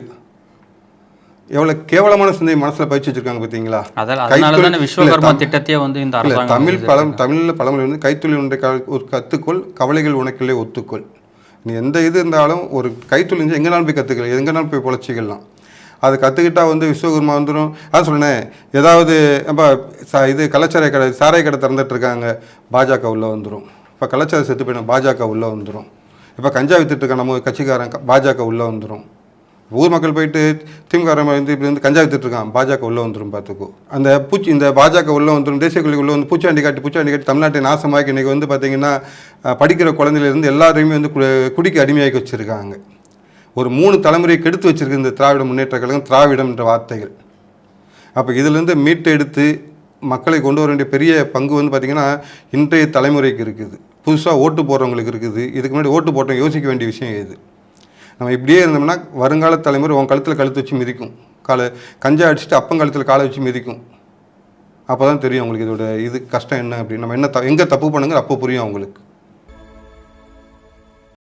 எவ்வளோ கேவலமான சிந்தனை மனசில் பதிச்சு வச்சிருக்காங்க பார்த்தீங்களா அதனால விஸ்வகர்மா திட்டத்தையே வந்து இந்த தமிழ் பழம் தமிழில் பழமொழி வந்து கைத்தொழில் ஒன்றை ஒரு கற்றுக்கொள் கவலைகள் உனக்குள்ளே ஒத்துக்கொள். நீ எந்த இது இருந்தாலும் ஒரு கைத்தொழில் எங்கேனாலும் போய் கற்றுக்கலாம் எங்கேனாலும் போய் பொழைச்சிக்கலாம். அது கற்றுக்கிட்டா வந்து விஸ்வகர்மா வந்துடும் அதான் சொன்னேன் ஏதாவது அப்போ ச இது கலாச்சார கடை சாராய கடை திறந்துட்டு இருக்காங்க பாஜக உள்ளே வந்துடும் இப்போ கலாச்சாரம் செத்து போயிடும் பாஜக உள்ளே வந்துடும் இப்போ கஞ்சா வித்துட்டு இருக்க நம்ம கட்சிக்காரன் பாஜக உள்ளே வந்துடும் ஊர் மக்கள் போயிட்டு திமுக வந்து இப்படி வந்து கஞ்சா வித்துட்ருக்கான் பாஜக உள்ளே வந்துடும் பார்த்துக்கோ. அந்த பூச்சி இந்த பாஜக உள்ளே வந்துடும் தேசிய கொள்கை உள்ளே வந்து பூச்சாண்டி காட்டி பூச்சாண்டி காட்டி தமிழ்நாட்டை நாசமாக்கி இன்னைக்கு வந்து பார்த்தீங்கன்னா படிக்கிற குழந்தையிலேருந்து எல்லாரையுமே வந்து கு- குடிக்க அடிமையாக்கி வச்சுருக்காங்க. ஒரு மூணு தலைமுறையை கெடுத்து வச்சுருக்கு இந்த திராவிட முன்னேற்ற கழகம் திராவிடம் என்ற வார்த்தைகள். அப்போ இதிலேருந்து மீட்டு எடுத்து மக்களை கொண்டு வர வேண்டிய பெரிய பங்கு வந்து பார்த்திங்கன்னா இன்றைய தலைமுறைக்கு இருக்குது. புதுசாக ஓட்டு போடுறவங்களுக்கு இருக்குது. இதுக்கு முன்னாடி ஓட்டு போட்டவங்க யோசிக்க வேண்டிய விஷயம் இது. நம்ம இப்படியே இருந்தோம்னா வருங்கால தலைமுறை உன் கழுத்தில் கழுத்து வச்சு மிதிக்கும். காலை கஞ்சா அடிச்சுட்டு அப்பங்க கழுத்தில் காலை வச்சு மிதிக்கும். அப்போ தான் தெரியும் அவங்களுக்கு இதோட இது கஷ்டம் என்ன அப்படின்னு. நம்ம என்ன த எங்கே தப்பு பண்ணுங்க அப்போ புரியும் அவங்களுக்கு.